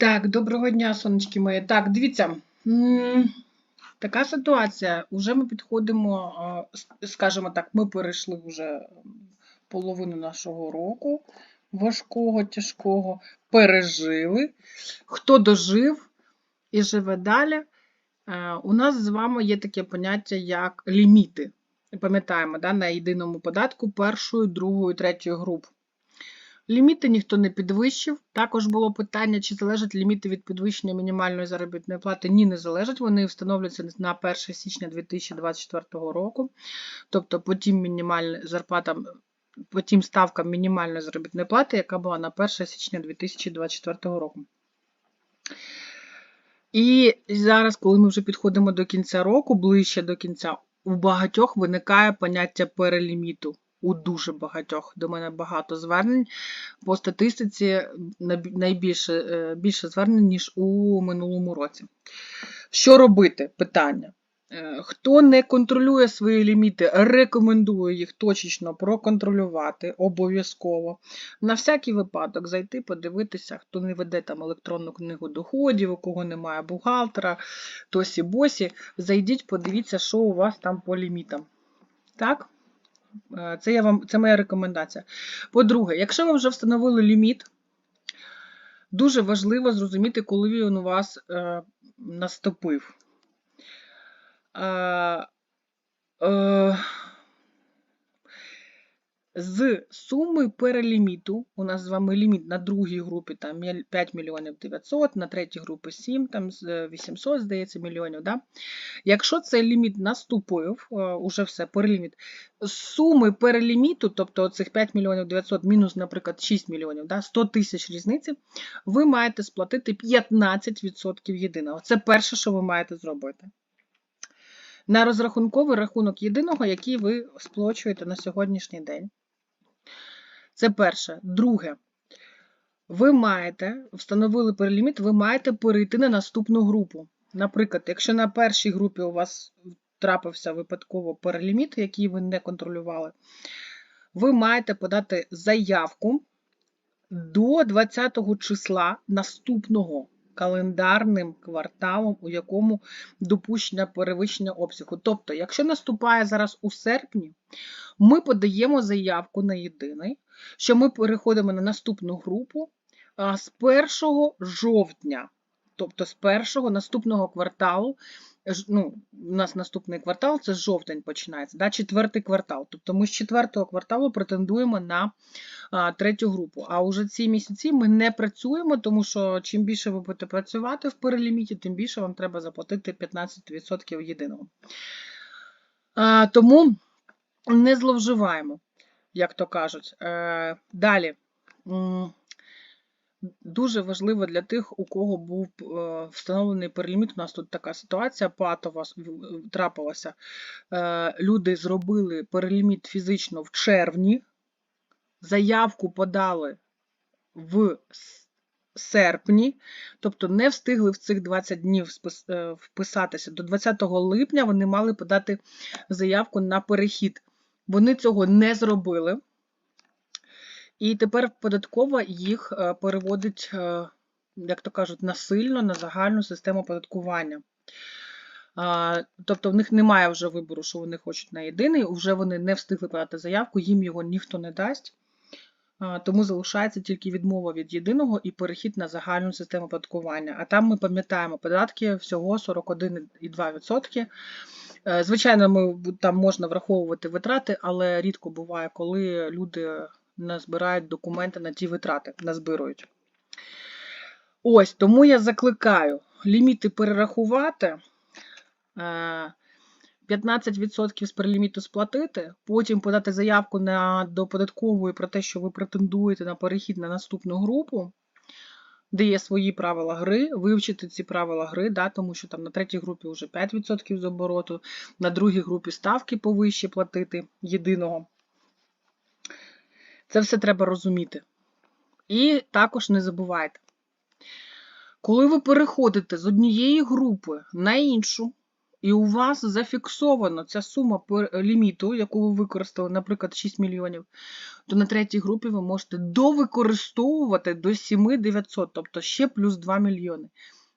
Так, доброго дня, сонечки мої. Так, дивіться, така ситуація. Уже ми підходимо, скажімо так, ми перейшли вже половину нашого року важкого, тяжкого, пережили. Хто дожив і живе далі, у нас з вами є таке поняття, як ліміти. Пам'ятаємо, да, на єдиному податку першої, другої, третьої груп. Ліміти ніхто не підвищив. Також було питання, чи залежать ліміти від підвищення мінімальної заробітної плати. Ні, не залежать. Вони встановлюються на 1 січня 2024 року. Тобто по тим мінімальним зарплатам, по тим ставкам мінімальної заробітної плати, яка була на 1 січня 2024 року. І зараз, коли ми вже підходимо до кінця року, ближче до кінця, у багатьох виникає поняття переліміту. У дуже багатьох. До мене багато звернень. По статистиці найбільше е, більше звернень, ніж у минулому році. Що робити? Питання. Е, Хто не контролює свої ліміти, рекомендую їх точечно проконтролювати обов'язково. На всякий випадок зайти, подивитися, хто не веде там електронну книгу доходів, у кого немає бухгалтера, тосі босі. Зайдіть, подивіться, що у вас там по лімітам. Так? Е, Це, я вам, це моя рекомендація. По-друге, якщо ви вже встановили ліміт, дуже важливо зрозуміти, коли він у вас е, наступив. Е, е, з суми переліміту, у нас з вами ліміт на другій групі там, 5 мільйонів 900, на третій групі 7, там з- е, 800, здається, мільйонів. Да? Якщо цей ліміт наступив, е, уже все, переліміт, суми переліміту, тобто цих 5 мільйонів 900 мінус, наприклад, 6 мільйонів, да, 100 тисяч різниці, ви маєте сплатити 15% єдиного. Це перше, що ви маєте зробити. На розрахунковий рахунок єдиного, який ви сплачуєте на сьогоднішній день. Це перше. Друге. Ви маєте, встановили переліміт, ви маєте перейти на наступну групу. Наприклад, якщо на першій групі у вас трапився випадково переліміт, який ви не контролювали, ви маєте подати заявку до 20 числа наступного календарним кварталом, у якому допущення перевищення обсягу. Тобто, якщо наступає зараз у серпні, ми подаємо заявку на єдиний, що ми переходимо на наступну групу з 1 жовтня, тобто з першого наступного кварталу. Ну, у нас наступний квартал це жовтень починається, да, четвертий квартал. Тобто ми з четвертого кварталу претендуємо на а, третю групу. А уже ці місяці ми не працюємо, тому що чим більше ви будете працювати в переліміті, тим більше вам треба заплатити 15% єдиного. А, тому не зловживаємо, як то кажуть. Е, далі. Дуже важливо для тих, у кого був е, встановлений переліміт. У нас тут така ситуація патова трапилася. Е, люди зробили переліміт фізично в червні, заявку подали в серпні, тобто не встигли в цих 20 днів е, вписатися. До 20 липня вони мали подати заявку на перехід. Вони цього не зробили. І тепер податкова їх е, переводить, е, як то кажуть, насильно на загальну систему оподаткування. Тобто в них немає вже вибору, що вони хочуть на єдиний, вже вони не встигли подати заявку, їм його ніхто не дасть. Тому залишається тільки відмова від єдиного і перехід на загальну систему оподаткування. А там ми пам'ятаємо податки всього 41,2%. Е, Звичайно, ми, там можна враховувати витрати, але рідко буває, коли люди назбирають документи на ті витрати, назбирують. Ось, тому я закликаю ліміти перерахувати, е, 15% з переліміту сплатити, потім подати заявку на, до податкової про те, що ви претендуєте на перехід на наступну групу, де є свої правила гри, вивчити ці правила гри, да, тому що там на третій групі вже 5% з обороту, на другій групі ставки повище платити єдиного. Це все треба розуміти. І також не забувайте, коли ви переходите з однієї групи на іншу, і у вас зафіксовано ця сума ліміту, яку ви використали, наприклад, 6 мільйонів, то на третій групі ви можете довикористовувати до 7900, тобто ще плюс 2 мільйони.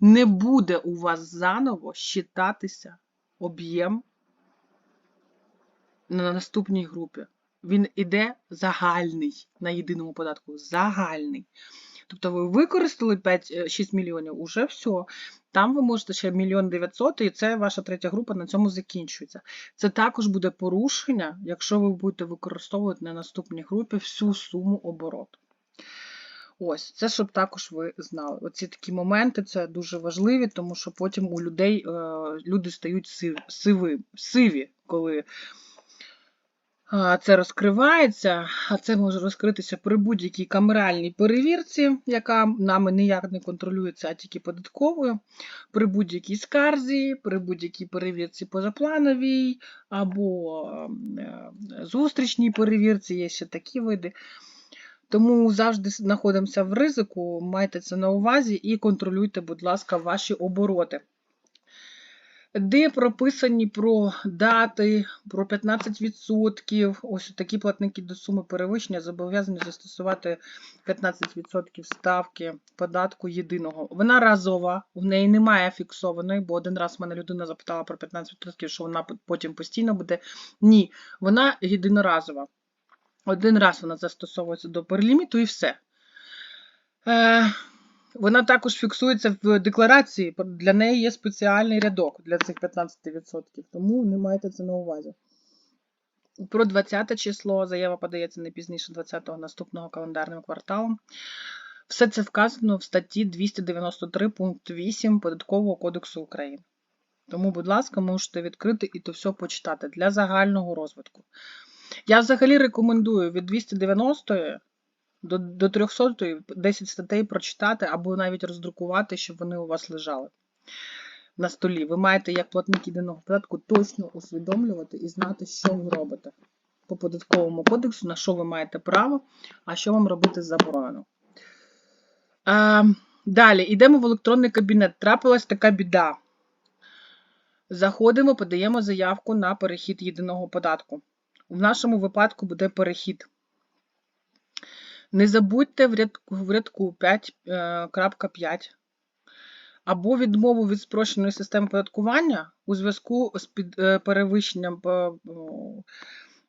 Не буде у вас заново щитатися об'єм на наступній групі. Він іде загальний на єдиному податку. Загальний. Тобто ви використали 5, 6 мільйонів, уже все. Там ви можете ще мільйон 900, і це ваша третя група на цьому закінчується. Це також буде порушення, якщо ви будете використовувати на наступній групі всю суму обороту. Ось, це щоб також ви знали. Оці такі моменти це дуже важливі, тому що потім у людей е, люди стають сив- сиви, сиві, коли це розкривається, а це може розкритися при будь-якій камеральній перевірці, яка нами ніяк не контролюється, а тільки податковою, при будь-якій скарзі, при будь-якій перевірці позаплановій або е, зустрічній перевірці, є ще такі види. Тому завжди знаходимося в ризику, майте це на увазі і контролюйте, будь ласка, ваші обороти. Де прописані про дати, про 15%, ось такі платники до суми перевищення зобов'язані застосувати 15% ставки податку єдиного. Вона разова, в неї немає фіксованої, бо один раз мене людина запитала про 15%, що вона потім постійно буде. Ні, вона єдиноразова. Один раз вона застосовується до переліміту і все. Вона також фіксується в декларації, для неї є спеціальний рядок для цих 15%, тому не майте це на увазі. Про 20 число заява подається не пізніше 20-го наступного календарного кварталу. Все це вказано в статті 293 пункт 8 Податкового кодексу України. Тому, будь ласка, можете відкрити і то все почитати для загального розвитку. Я взагалі рекомендую від 290 до, до 300 10 статей прочитати або навіть роздрукувати, щоб вони у вас лежали на столі. Ви маєте, як платник єдиного податку, точно усвідомлювати і знати, що ви робите по податковому кодексу, на що ви маєте право, а що вам робити заборонено. А, далі, йдемо в електронний кабінет. Трапилась така біда. Заходимо, подаємо заявку на перехід єдиного податку. В нашому випадку буде перехід. Не забудьте в рядку, в рядку 5.5 або відмову від спрощеної системи податкування у зв'язку з під, е, перевищенням е,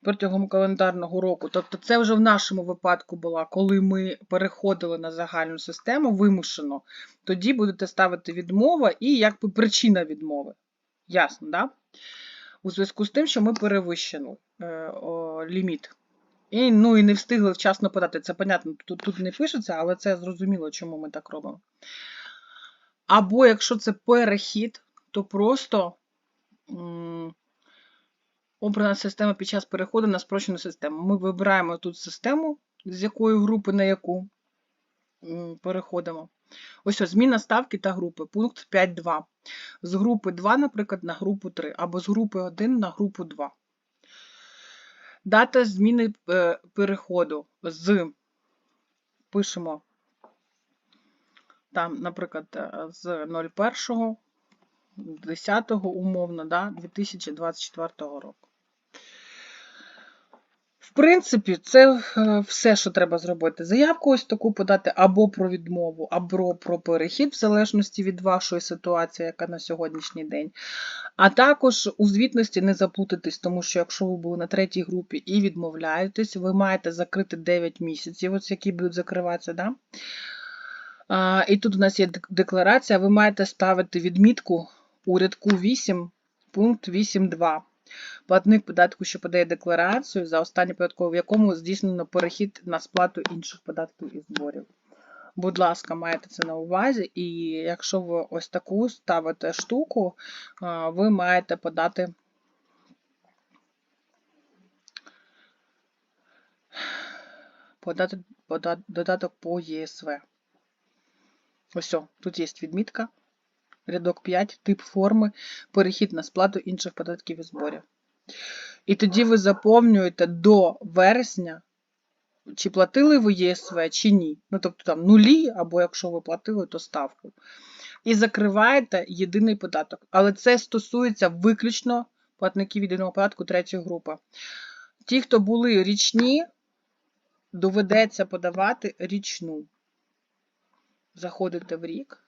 протягом календарного року. Тобто це вже в нашому випадку була, коли ми переходили на загальну систему вимушено, тоді будете ставити відмова і якби причина відмови. Ясно, да? У зв'язку з тим, що ми перевищили е, ліміт. І, ну, і не встигли вчасно подати. Це, понятно, тут, тут не пишеться, але це зрозуміло, чому ми так робимо. Або якщо це перехід, то просто м, обрана система під час переходу на спрощену систему. Ми вибираємо тут систему, з якої групи на яку м, переходимо. Ось ось зміна ставки та групи. Пункт 5.2. З групи 2, наприклад, на групу 3, або з групи 1 на групу 2. Дата зміни е, переходу з пишемо там, наприклад, е, з 01, 10 умовно, да, 2024 року. Принципі, це е, все, що треба зробити. Заявку ось таку подати або про відмову, або про перехід, в залежності від вашої ситуації, яка на сьогоднішній день. А також у звітності не заплутатись, тому що якщо ви були на третій групі і відмовляєтесь, ви маєте закрити 9 місяців, ось які будуть закриватися. Да? А, І тут у нас є декларація, ви маєте ставити відмітку у рядку 8, пункт 8.2. Платник податку, що подає декларацію за останній податковий, в якому здійснено перехід на сплату інших податків і зборів. Будь ласка, маєте це на увазі, і якщо ви ось таку ставите штуку, ви маєте подати подати додаток по ЄСВ. Ось, тут є відмітка. Рядок 5, тип форми, перехід на сплату інших податків і зборів. І тоді ви заповнюєте до вересня, чи платили ви ЄСВ, чи ні. Ну, тобто там нулі, або якщо ви платили, то ставку. і закриваєте єдиний податок. Але це стосується виключно платників єдиного податку третьої групи. Ті, хто були річні, доведеться подавати річну. Заходите в рік.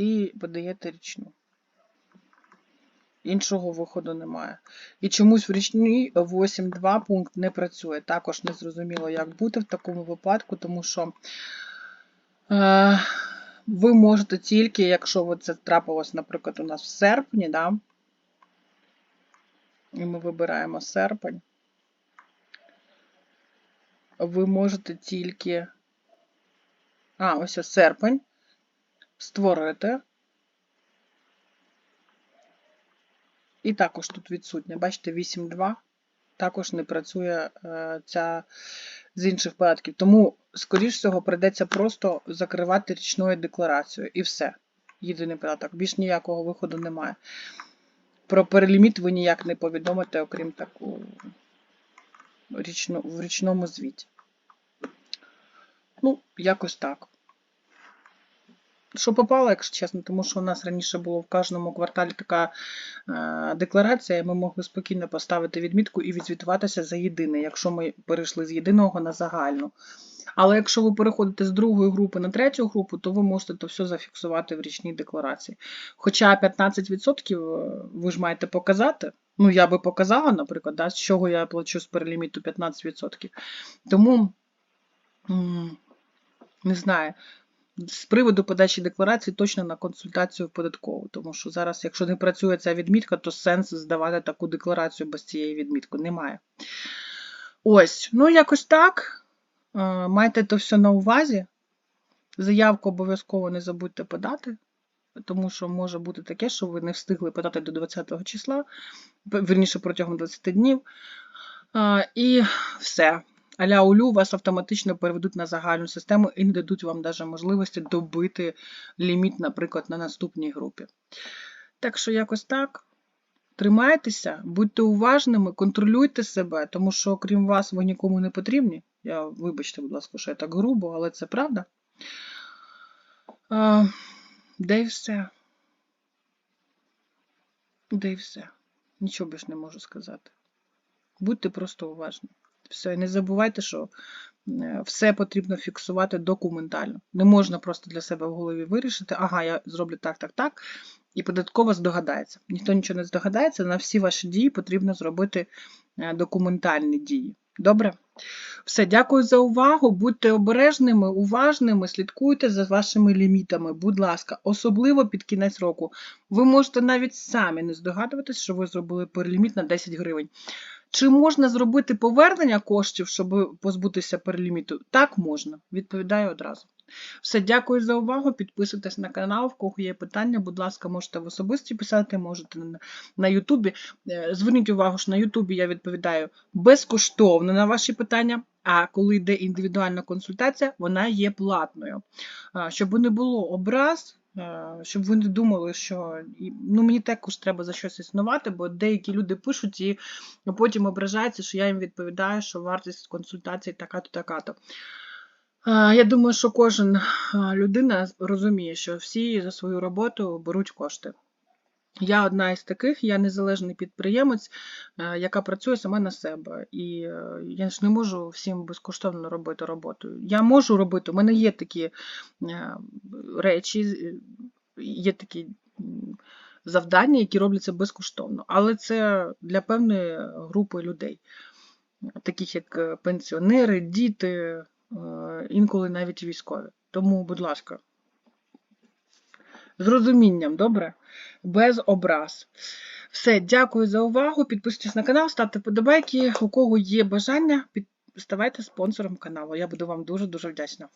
І подаєте річну. Іншого виходу немає. І чомусь в річній 8.2 пункт не працює. Також не зрозуміло, як бути в такому випадку, тому що е, ви можете тільки, якщо це трапилось, наприклад, у нас в серпні, да, і ми вибираємо серпень, ви можете тільки. А, ось ось серпень. Створити. І також тут відсутня. Бачите, 8.2 також не працює е, ця з інших податків. Тому, скоріш всього, прийдеться просто закривати річною декларацією. І все. Єдиний податок. Більш ніякого виходу немає. Про переліміт ви ніяк не повідомите, окрім таку річну, в річному звіті. Ну, якось так. Що попало, якщо чесно, тому що у нас раніше було в кожному кварталі така е, декларація, і ми могли спокійно поставити відмітку і відзвітуватися за єдине, якщо ми перейшли з єдиного на загальну. Але якщо ви переходите з другої групи на третю групу, то ви можете то все зафіксувати в річній декларації. Хоча 15% ви ж маєте показати. Ну, я би показала, наприклад, да, з чого я плачу з переліміту 15%. Тому, не знаю. З приводу подачі декларації точно на консультацію в податкову, тому що зараз, якщо не працює ця відмітка, то сенс здавати таку декларацію без цієї відмітки немає. Ось, ну якось так. Е, Майте то все на увазі. Заявку обов'язково не забудьте подати, тому що може бути таке, що ви не встигли подати до 20 числа, верніше протягом 20 днів. Е, І все а-ля улю вас автоматично переведуть на загальну систему і не дадуть вам навіть можливості добити ліміт, наприклад, на наступній групі. Так що, якось так. Тримайтеся, будьте уважними, контролюйте себе, тому що, окрім вас, ви нікому не потрібні. Я, вибачте, будь ласка, що я так грубо, але це правда. А, Де й все. Де й все. Нічого більш не можу сказати. Будьте просто уважні. Все, не забувайте, що е, все потрібно фіксувати документально. Не можна просто для себе в голові вирішити, ага, я зроблю так, так, так, і податково здогадається. Ніхто нічого не здогадається, на всі ваші дії потрібно зробити е, документальні дії. Добре? Все, дякую за увагу. Будьте обережними, уважними, слідкуйте за вашими лімітами, будь ласка, особливо під кінець року. Ви можете навіть самі не здогадуватись, що ви зробили переліміт на 10 гривень. Чи можна зробити повернення коштів, щоб позбутися переліміту? Так можна. Відповідаю одразу. Все, дякую за увагу. Підписуйтесь на канал, в кого є питання, будь ласка, можете в особисті писати, можете на Ютубі. Е, зверніть увагу, що на Ютубі я відповідаю безкоштовно на ваші питання. А коли йде індивідуальна консультація, вона є платною. Щоб не було образ, щоб ви не думали, що ну, мені також треба за щось існувати, бо деякі люди пишуть і потім ображаються, що я їм відповідаю, що вартість консультації така-то, така-то. Е, я думаю, що кожен е, людина розуміє, що всі за свою роботу беруть кошти. Я одна із таких, я незалежний підприємець, е, яка працює сама на себе. І е, я ж не можу всім безкоштовно робити роботу. Я можу робити, у мене є такі е, речі, є такі завдання, які робляться безкоштовно. Але це для певної групи людей, таких як пенсіонери, діти, інколи навіть військові. Тому, будь ласка. З розумінням, добре? Без образ. Все, дякую за увагу. Підписуйтесь на канал, ставте подобайки. У кого є бажання, ставайте спонсором каналу. Я буду вам дуже-дуже вдячна.